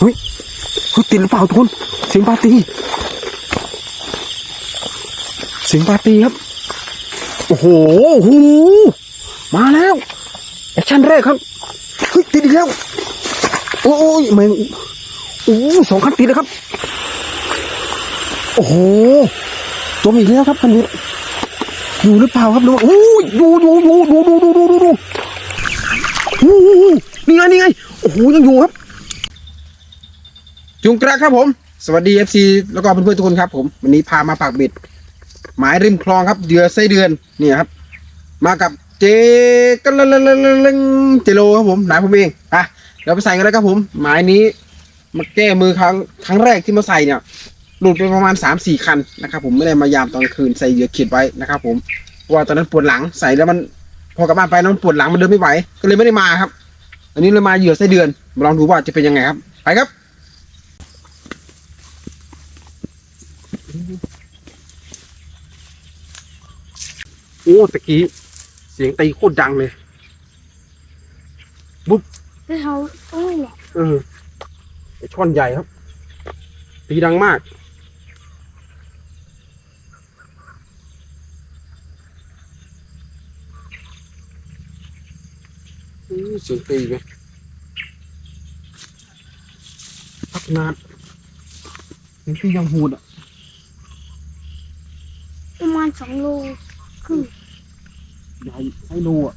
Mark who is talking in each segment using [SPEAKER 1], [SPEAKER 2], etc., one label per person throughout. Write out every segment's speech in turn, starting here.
[SPEAKER 1] เฮ้ยเฮ้ยติดหรือเปล่าทุกคนเสียงปาตีเสียงปาตีครับ โอ้โหโอ้โหมาแล้วแอคชั่นแรกครับเฮ้ยติดอีกแล้วโอ้ยแมงโอ้สองคันติดแล้วครับ โอ้โหจมอีกแล้วครับคันนี้อยู่หรือเปล่าครับดูโอ้ยดูดูดูดูดูดูดูดูดูโอ้โหนี่ไงนี่ไงโอ้โหยังอยู่ครับ จุงกระครับผม สวัสดีเอฟซีแล้วก็เพื่อนๆทุกคนครับผม วันนี้พามาปากเบ็ด หมายริมคลองครับเดือไส้เดือนนี่ครับ มากับเจกันละละละละเจโลครับผมนายผมเองอะเราไปใส่กันเลยครับผม หมายนี้มาแก้มือครั้งครั้งแรกที่มาใส่เนี่ยหลุดไปประมาณสามสี่คันนะครับผมไม่ได้มายามตอนคืนใส่เหยื่อขีดไว้นะครับผมเพราะว่าตอนนั้นปวดหลังใส่แล้วมันพอกลับบ้านไปแล้วมันปวดหลังมันเดินไม่ไหวก็เลยไม่ได้มาครับ อันนี้เลยมาเหยื่อไส้เดือนมาลองดูว่าจะเป็นยังไงครับไปครับ โอ้ตะกี้ เสียงตีโคตรดังเลย
[SPEAKER 2] แล้วเขาโอ้ยแหละ
[SPEAKER 1] เออไอช่อนใหญ่ครับ ตีดังมากอู้เสียงตีไหมพักนานเสียงตียังหูดอะ
[SPEAKER 2] ประมาณ สองโลครึ่ง
[SPEAKER 1] ใหญ่ไซโลอะ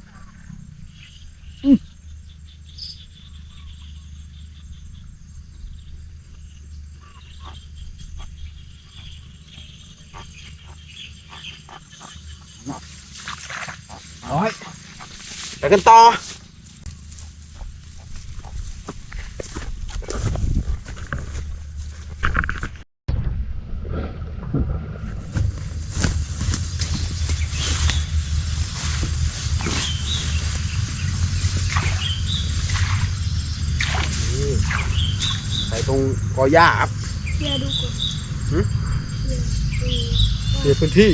[SPEAKER 1] ร้อยไปกันต่อ ใส่ตรงก อหญ้าครับ
[SPEAKER 2] เชียร์ดูก่อน
[SPEAKER 1] หืม
[SPEAKER 2] เชียร์ดู
[SPEAKER 1] เสียพื้นที่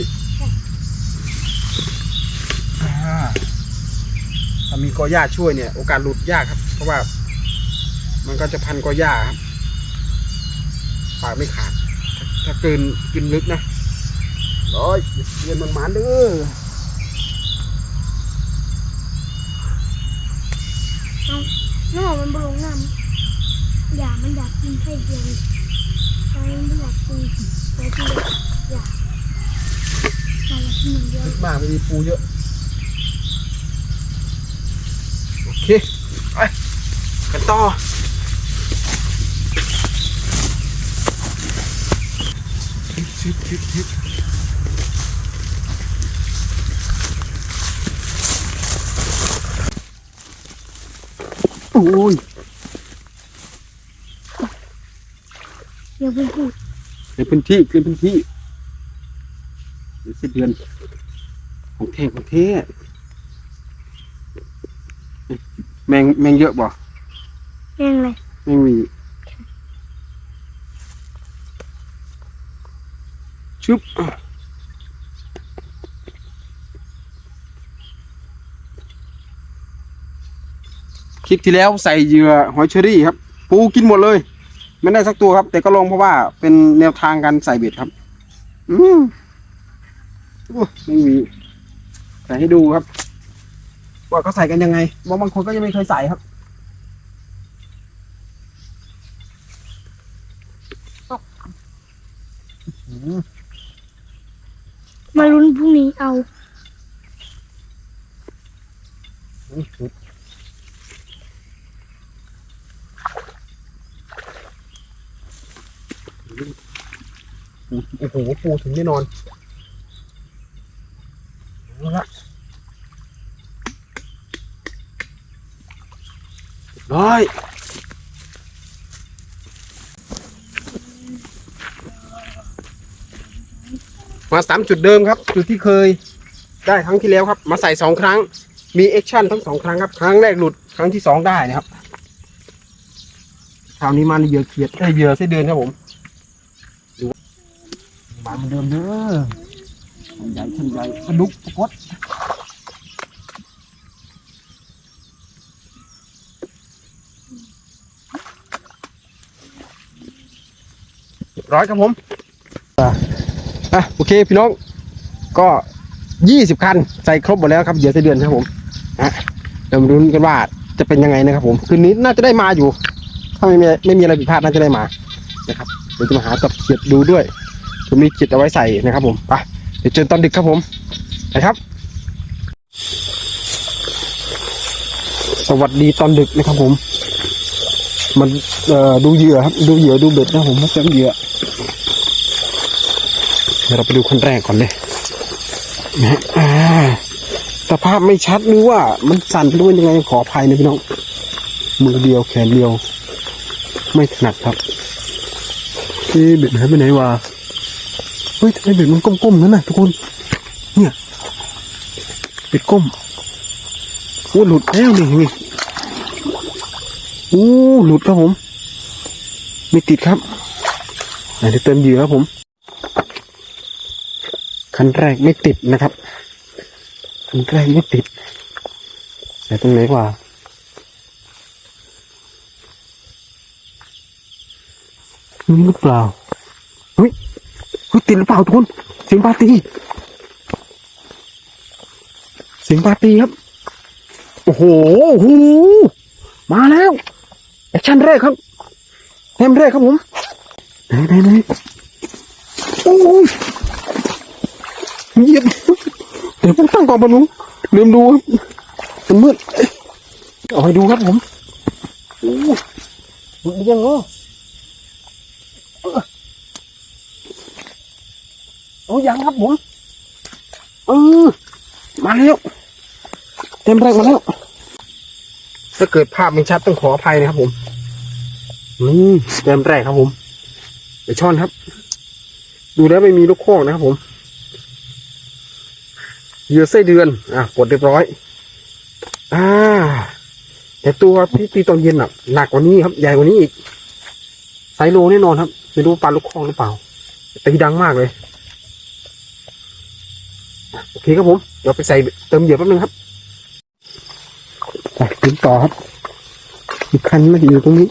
[SPEAKER 1] อ่าถ้ามีกอหญ้าช่วยเนี่ย โอกาสหลุดยากครับ เพราะว่า มันก็จะพันกอหญ้าครับปากไม่ขาด ถ้าถ้าเกินกินลึกนะร้อยเรียนมันหมานเด้อ
[SPEAKER 2] น้องมันบลงน้ำ อย่ามันอยากกินไส้เดือนใจมันไม่อยากกินแต่ที่อยากอยากกินอย่างเดียว
[SPEAKER 1] ลึกมากมีปูเยอะ โอเค ไปกันต่อชิบชิบชิบโอ้ย
[SPEAKER 2] อย่าเพิ่งพูด
[SPEAKER 1] ในพื้นที่ในพื้นที่เดี๋ยวสิบเดือน ของเทของเทแมงแมงเยอะบ่
[SPEAKER 2] เองเลย
[SPEAKER 1] แมงหวีชุบอะคลิปที่แล้วใส่เหยื่อหอยเชอรี่ครับ ปูกินหมดเลย ไม่ได้สักตัวครับ แต่ก็ลองเพราะว่าเป็นแนวทางการใส่เบ็ดครับ อืมโอ้ไม่มีใส่ให้ดูครับ ว่าเขาใส่กันยังไงบางบางคนก็ยังไม่เคยใส่ครับ
[SPEAKER 2] มาลุ้นพรุ่งนี้เอา
[SPEAKER 1] โอ้โหปูถึงแน่นอนเอาละร้อยมาสามจุดเดิมครับ จุดที่เคยได้ครั้งที่แล้วครับ มาใส่สองครั้ง มีแอคชั่นทั้งสองครั้งครับ ครั้งแรกหลุดครั้งที่สองได้นะครับคราวนี้มาในเหยื่อเขียดได้เหยื่อไส้เดือนครับผม เดือดิมเด้อชันใหญ่ชันใหญ่ปลาดุกปลากดร้อยครับผมอะโอเคพี่น้องก็ยี่สิบคันใส่ครบหมดแล้วครับเดี๋ยวจะเดือนครับผมอะเดี๋ยวมาดูกันว่าจะเป็นยังไงนะครับผมคืนนี้น่าจะได้มาอยู่ ถ้าไม่มีไม่มีอะไรผิดพลาดน่าจะได้มานะครับเดี๋ยวจะมาหากับเขียดดูด้วย จะมีเขียดเอาไว้ใส่นะครับผมไปเดี๋ยวเจอตอนดึกครับผมไปครับ สวัสดีตอนดึกนะครับผม มันเอ่อดูเหยื่อครับ ดูเหยื่อดูเบ็ดนะครับผมไม่ใช่เหยื่อเดี๋ยวเราไปดูคนแรกก่อนเลยนะฮะอ่าสภาพไม่ชัดหรือว่ามันสั่นหรือว่ายังไงขออภัยนะพี่น้อง มือเดียวแขนเดียว ไม่ถนัดครับเอ๊ะเบ็ดหายไปไหนวะ เฮ้ยทำไมเบ็ดมันก้มๆนั่นน่ะทุกคน เนี่ยเบ็ดก้มโอ้หลุดแล้วนี่นี่โอ้หลุดครับผมไม่ติดครับไหนจะเติมเหยื่อครับผม คันแรกไม่ติดนะครับ คันแรกไม่ติดใส่ตรงไหนกว่านี่หรือเปล่าเฮ้ย เฮ้ยติดหรือเปล่าทุกคนเสียงปาตีเสียงปาตีครับ โอ้โหโอ้โหมาแล้วแอคชั่นแรกครับแฮมแรกครับผมไหนไหนไหนโอ้ยเหยียบเดี๋ยวผมตั้งกล่องบอลลุงลืมดูครับมันมืดเอาให้ดูครับผมโอ้ยมันยังเนาะ อ้ยังครับผมเออมาแล้ว เต็มแรกมาแล้ว ถ้าเกิดภาพไม่ชัดต้องขออภัยนะครับ ผมนี่เต็มแรกครับผมเดี๋ยวช่อนครับ ดูแล้วไม่มีลูกโค้งนะครับผมเหยื่อไส้เดือน อะกดเรียบร้อย อ่า แต่ตัวที่ตีตอนเย็นอะหนักกว่านี้ครับ ใหญ่กว่านี้อีกไซโลแน่นอนครับ ไม่รู้ปลาลูกโค้งหรือเปล่าตีดังมากเลย โอเคครับผม เดี๋ยวไปใส่เติมเหยื่อแป๊บนึงครับไปถึงต่อครับ อีกคันมันอยู่ตรงนี้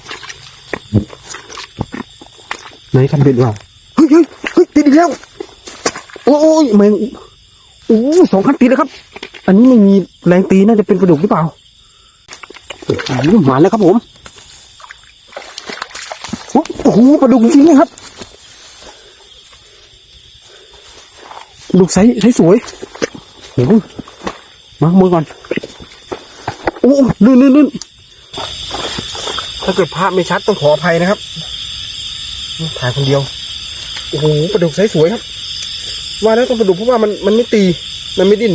[SPEAKER 1] ไหนคันเบ็ดวะเฮ้ยเฮ้ยเฮ้ยติดอีกแล้ว โอ้ยแมงโอ้สองคันติดแล้วครับ อันนี้ไม่มีแรงตีน่าจะเป็นปลาดุกหรือเปล่าโอ้โหมาแล้วครับผม โอ้โหปลาดุกจริงครับ ลูกไซส์ไซส์สวยโอ้โหมามือก่อน โอ้ลื่นลื่นลื่นถ้าเกิดภาพไม่ชัดต้องขออภัยนะครับถ่ายคนเดียว โอ้โหปลาดุกไซส์สวยครับ ว่าแล้วต้องปลาดุกเพราะว่ามันมันไม่ตี มันไม่ดิ้น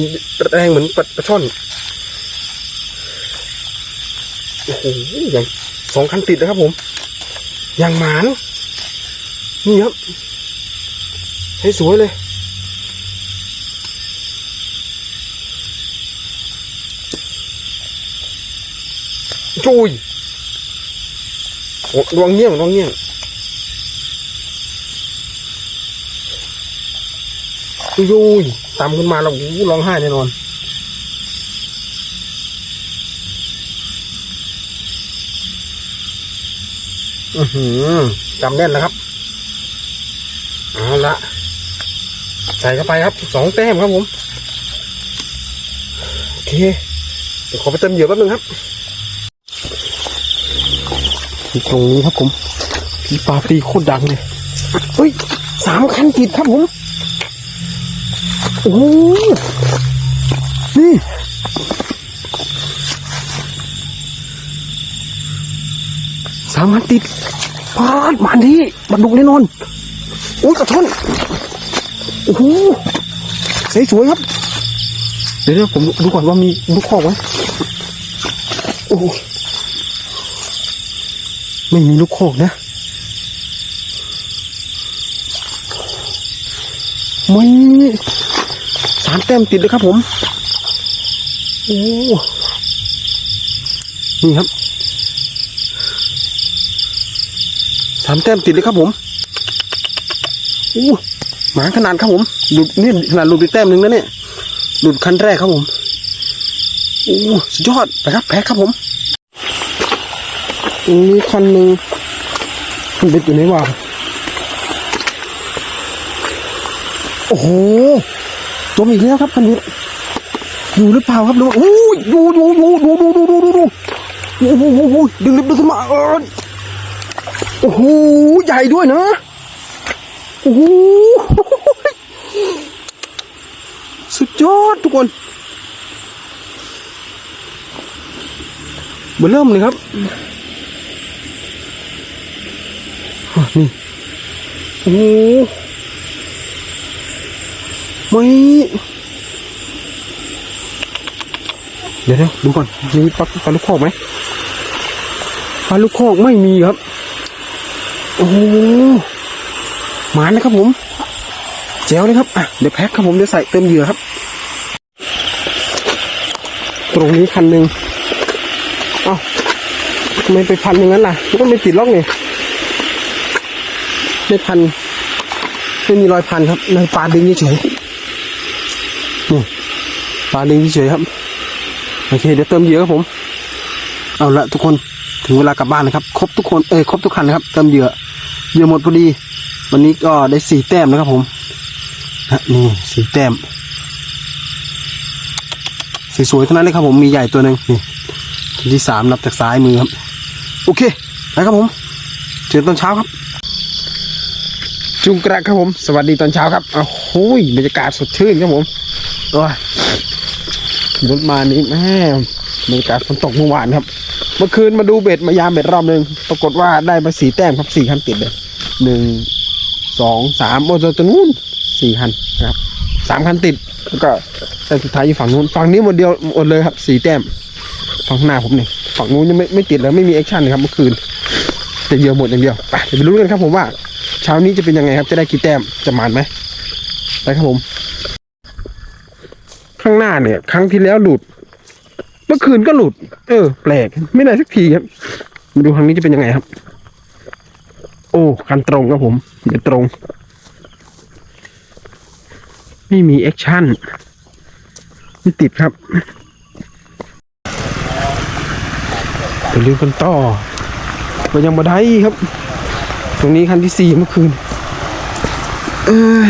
[SPEAKER 1] แรงเหมือนปลาปลาช่อน โอ้โหอย่างสองคันติดนะครับผม อย่างหมาน นี่ครับใช้สวยเลย จุยโอ้ลวงเงี้ยงลวงเงี้ยงจุยตามขึ้นมาแล้วโอ้โหร้องไห้แน่นอนอือหือจำแน่นแล้วครับเอาละใส่เข้าไปครับสองแต้มครับผม โอเค เดี๋ยวขอไปเติมเหยื่อแป๊บนึงครับ ที่ตรงนี้ครับผมพี่ปาตีโคตรดังเลยเฮ้ยสามคันติดครับผมโอ้โหนี่สามคันติดปาดมาดีบันดุแน่นอนโอ้ยกระชอนโอ้โหสวยสวยครับเดี๋ยวเดี๋ยวผมดูก่อนว่ามีลูกคอกไหมโอ้ ไม่มีลูกโคกนะ ไม่สามแต้มติดเลยครับผม โอ้นี่ครับสามแต้มติดเลยครับผมโอ้หมาขนาดครับผมหลุดนี่ขนาดหลุดไปแต้มหนึ่งนะเนี่ยหลุดคันแรกครับผมโอ้สุดยอดนะครับแพ้ครับผม ตรงนี้คันหนึ่งมันเป็นอยู่ไหนวะโอ้โหจมอีกแล้วครับคันนี้ อยู่หรือเปล่าครับดูโอ้ยดูดูดูดูดูดูดูดูดูโอ้โหโอ้โหดึงลิบดึงขึ้นมาเออโอ้โหใหญ่ด้วยนะโอ้โหสุดยอดทุกคนเบอร์เริ่มเลยครับอะ นี่โอ้โหไม่เดี๋ยวเดี๋ยวดูก่อนมีปลาปลาลูกโคอกไหมปลาลูกโคอกไม่มีครับ โอ้โหหมานนะครับผมแจ๋วเลยครับอะเดี๋ยวแพ็คครับผมเดี๋ยวใส่เติมเหยื่อครับ ตรงนี้คันหนึ่งเอ้าทำไมไปพันอย่างนั้นล่ะมันก็ไม่ติดล็อกนี่ ไม่พันไม่มีรอยพันครับในปลาดึงเฉยนี่ปลาดึงเฉยครับ โอเค เดี๋ยวเติมเหยื่อครับผม เอาละทุกคนถึงเวลากลับบ้านนะครับ ครบทุกคนเอ้ยครบทุกคันนะครับ เติมเหยื่อเหยื่อหมดพอดี วันนี้ก็ได้สี่แต้มนะครับผมนี่สี่แต้มสวยๆทั้งนั้นเลยครับผมมีใหญ่ตัวหนึ่งนี่ที่สามนับจากซ้ายมือครับ โอเคไปครับผม เจอตอนเช้าครับ จุงกระครับผม สวัสดีตอนเช้าครับโอ้โหบรรยากาศสดชื่นครับผมโอ้ยรถมานี้แม่บรรยากาศฝนตกเมื่อวานครับ เมื่อคืนมาดูเบ็ดมายามเบ็ดรอบหนึ่งปรากฏว่าได้มาสี่แต้มครับสี่คันติดเลยหนึ่งสองสามโอ้จนนู้นสี่คันนะครับสามคันติดแล้วก็แต่สุดท้ายอยู่ฝั่งนู้นฝั่งนี้หมดเดียวหมดเลยครับสี่แต้มฝั่งหน้าผมเนี่ยฝั่งนู้นยังไม่ไม่ติดเลยไม่มีแอคชั่นเลยครับเมื่อคืนแต่เดียวหมดอย่างเดียวไปเดี๋ยวไปรู้กันครับผมว่า เช้านี้จะเป็นยังไงครับ จะได้กี่แต้มจะมานไหมไปครับผม ข้างหน้าเนี่ย ครั้งที่แล้วหลุด เมื่อคืนก็หลุด เออ แปลก ไม่ได้สักทีครับมาดูครั้งนี้จะเป็นยังไงครับ โอ้คันตรงครับผมเดี๋ยวตรง ไม่มีแอคชั่นไม่ติดครับไปเรื่องกันต่อก็ยังมาได้ครับ รงนี้คันที่สี่เมื่อคืนเออ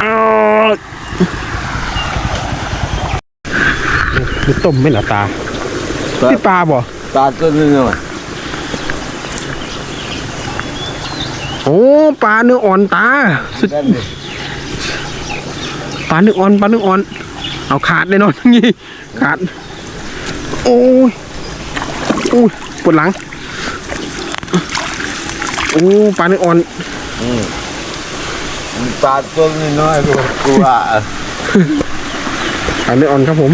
[SPEAKER 1] เอามีต้มไหม่เหรอตาที่ปลาบ่
[SPEAKER 3] ตาตัวนึงอะ
[SPEAKER 1] โอ้ปลาเนื้ออ่อนตาสุด
[SPEAKER 3] นั่นดิ
[SPEAKER 1] ปลาเนื้ออ่อนปลาเนื้ออ่อน เอาขาดเลยเนาะงี้ขาด โอ้ยโอ้ยปวดหลังโอ้ปลาเนื้ออ่อน
[SPEAKER 3] อืมตาตัวนี้น้อยกว่ากูอะ
[SPEAKER 1] ปลาเนื้ออ่อนครับผม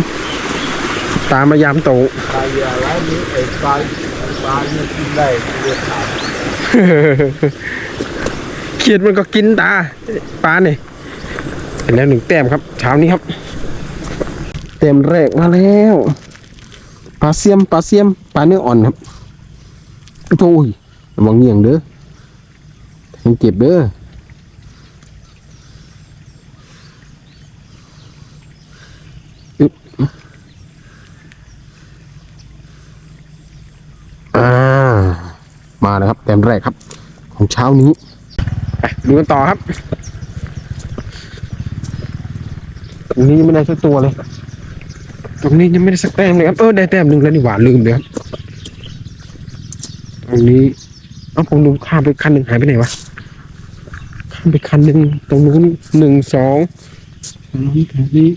[SPEAKER 1] ตามมายามโต
[SPEAKER 3] ตายอะไรนี่ไอ้ปลาปลาเนี่ยกินได้เรียกขาด
[SPEAKER 1] เขียดมันก็กินตาปลาเนี่ยเห็นแล้วหนึ่งแต้มครับเช้านี้ครับเต็มแรกมาแล้วปลาเสียมปลาเสียมปลาเนื้ออ่อนครับโอ้ยระวังเงี่ยงเด้อ แทงเจ็บเด้ออึบอ่า มาแล้วครับเต็มแรกครับ ของเช้านี้ไปดูกันต่อครับตรงนี้ยังไม่ได้สักตัวเลย ตรงนี้ยังไม่ได้สักแต้มเลยครับ เออได้แต้มหนึ่งแล้วนี่หว่าลืมเลยครับ ตรงนี้ เอาผมดูข้ามไปคันหนึ่งหายไปไหนวะ ไปคันหนึ่งตรงนู้นหนึ่งสองตรงนี้ตรงนี้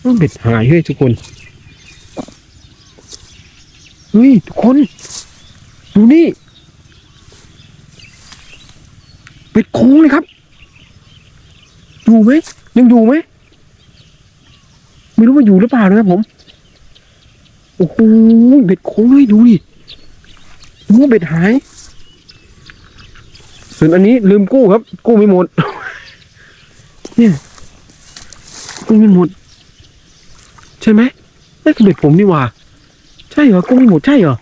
[SPEAKER 1] เออเบ็ดหายเฮ้ยทุกคนเฮ้ยทุกคน ดูนี่ เป็ดโค้งเลยครับ อยู่ไหมยังอยู่ไหมไม่รู้ว่าอยู่หรือเปล่านะครับผม โอ้โหเบ็ดโค้งเลยดูดิดูว่าเบ็ดหาย ส่วนอันนี้ลืมกู้ครับ กู้ไม่หมด เนี่ยกู้ไม่หมด ใช่ไหมนั่นคือเบ็ดผมนี่ว่า ใช่เหรอกู้ไม่หมดใช่เหรอ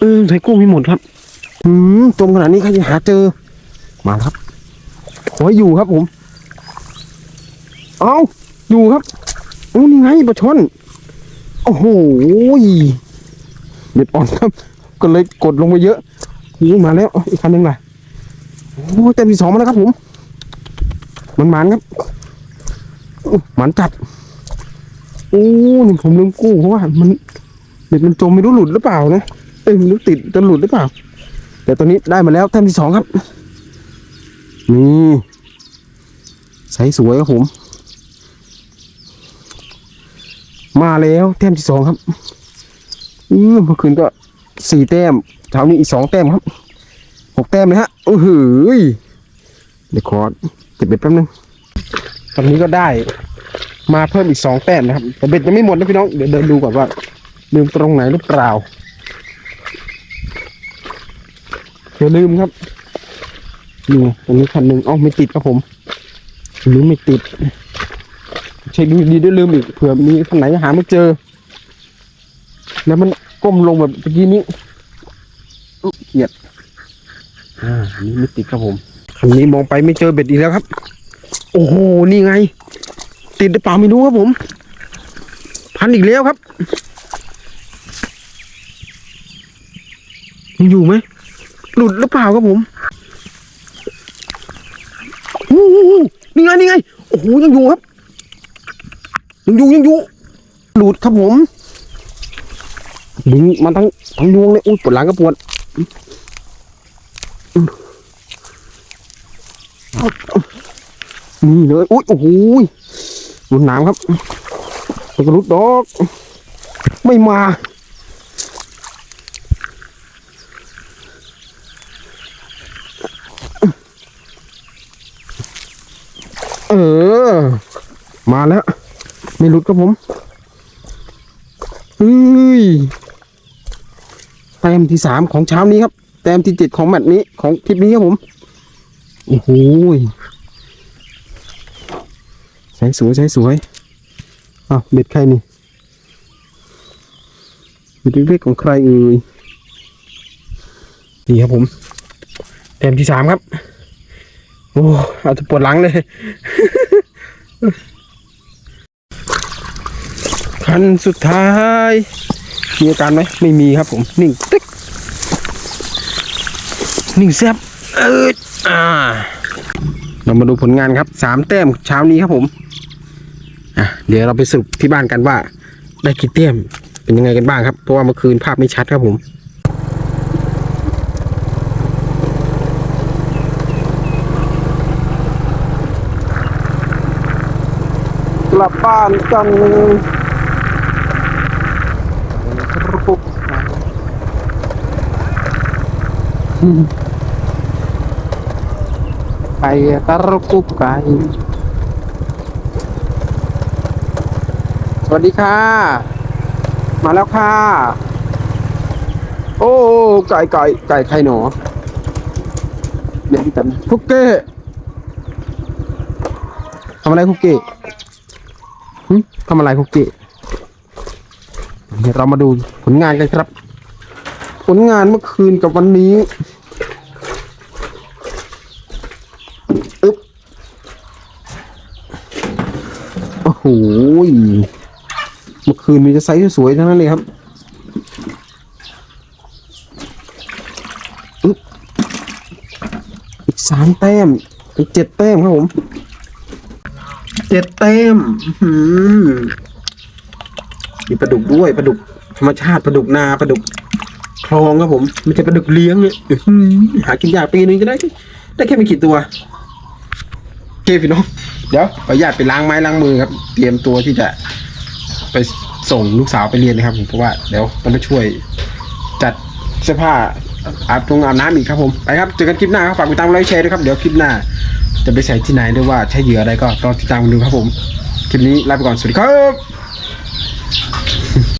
[SPEAKER 1] เออใส่กุ้งไม่หมดครับ อืมตรงขนาดนี้ใครจะหาเจอ มาครับ ขออยู่ครับผม เอาอยู่ครับ อ้นี่ไงปลาช่อน โอ้โหเบ็ดอ่อนครับ ก็เลยกดลงไปเยอะนี่มาแล้วอีกคันหนึ่งล่ะโอ้เต็มที่สองมาแล้วครับผมมันหมันครับหมันจัดโอ้นี่ผมลืมกู้เพราะว่ามันเบ็ดมันจมไม่รู้หลุดหรือเปล่านะเอ้ยไม่รู้ติดจะหลุดหรือเปล่า แต่ตอนนี้ได้มาแล้วแต้มที่สองครับนี่ใสสวยครับผม มาแล้วแต้มที่สองครับอืมเมื่อคืนก็สี่แต้มเช้านี้อีกสองแต้มครับหกแต้มเลยฮะโอ้โหเดี๋ยวขอเก็บเบ็ดแป๊บนึงตอนนี้ก็ได้ มาเพิ่มอีกสองแต้มนะครับแต่เบ็ดยังไม่หมดนะพี่น้องเดี๋ยวเดินดูก่อนว่าลืมตรงไหนหรือเปล่าอย่าลืมครับนี่อันนี้คันหนึ่งอ้าไม่ติดครับผมอันนี้ไม่ติด เช็คดูดีด้วยลืมอีกเผื่อมีคนไหนหาไม่เจอ แล้วมันก้มลงแบบเมื่อกี้นี้อุ๊ยเกลียดอ่าอันนี้ไม่ติดครับผมคันนี้มองไปไม่เจอเบ็ดอีกแล้วครับ โอ้โหนี่ไง ติดหรือเปล่าไม่รู้ครับผม พันอีกแล้วครับยังอยู่ไหมหลุดหรือเปล่าครับผมโอ้โหนี่ไงนี่ไง โอ้โหยังอยู่ครับ ยังอยู่ยังอยู่หลุดครับผมดึงมันทั้งทั้งยวงเลยอุ้ยปวดหลังก็ปวดนี่เลยอุ้ยโอ้โหหลุดนามครับมันก็หลุดดอก ไม่มาเออ มาแล้ว ไม่หลุดครับผมเฮ้ยแต้มที่สามของเช้านี้ครับ แต้มที่เจ็ดของแมตช์นี้ของทริปนี้ครับผม โอ้โหใช้สวยใช้สวยอ้าวเบ็ดใครนี่เบ็ดเล็กๆของใครเอ่ยนี่ครับผม แต้มที่สามครับ โอ้เอาจะปวดหลังเลย คันสุดท้ายมีอาการไหมไม่มีครับผมนิ่งติ๊กนิ่งแซบเอออ่า เรามาดูผลงานครับสามแต้มเช้านี้ครับผมอะเดี๋ยวเราไปสรุปที่บ้านกันว่า ได้กี่แต้มเป็นยังไงกันบ้างครับเพราะว่าเมื่อคืนภาพไม่ชัดครับผมกลับบ้านกัน ไก่ตะรุกุกไก่สวัสดีค่ะ มาแล้วค่ะ โอ้ไก่ไก่ไก่ไข่หนอเนี่ยพี่ตันคุกเก้ทำอะไรคุกเก้ทำอะไรคุกกี้เดี๋ยวเรามาดูผลงานกันครับ ลงานเมื่อคืนกับวันนี้อึ๊บโอ้โหเมื่อคืนมีจะไซส์สวยๆทั้งนั้นเลยครับอึ๊บอีกสามแต้มอีกเจ็ดแต้มครับผมเจ็ดเต็มมีปลาดุกด้วยปลาดุกธรรมชาติปลาดุกนาปลาดุก คลองครับผมไม่ใช่ปลาดุกเลี้ยงเนี่ยหากินยากปีนึงจะได้ ได้แค่ไม่กี่ตัวโอเคพี่น้องเดี๋ยวขออนุญาตไปล้างไม้ล้างมือครับ เตรียมตัวที่จะไปส่งลูกสาวไปเรียนนะครับผมเพราะว่าเดี๋ยวต้องไปช่วยจัดเสื้อผ้าอาบตรงอาบน้ำอีกครับผมไปครับเจอกันคลิปหน้าครับฝากติดตามไลค์แชร์ด้วยครับเดี๋ยวคลิปหน้า จะไปใส่ที่ไหนหรือว่าใช้เหยื่ออะไรก็รอติดตามกันดูครับผมคลิปนี้ลาไปก่อนสวัสดีครับ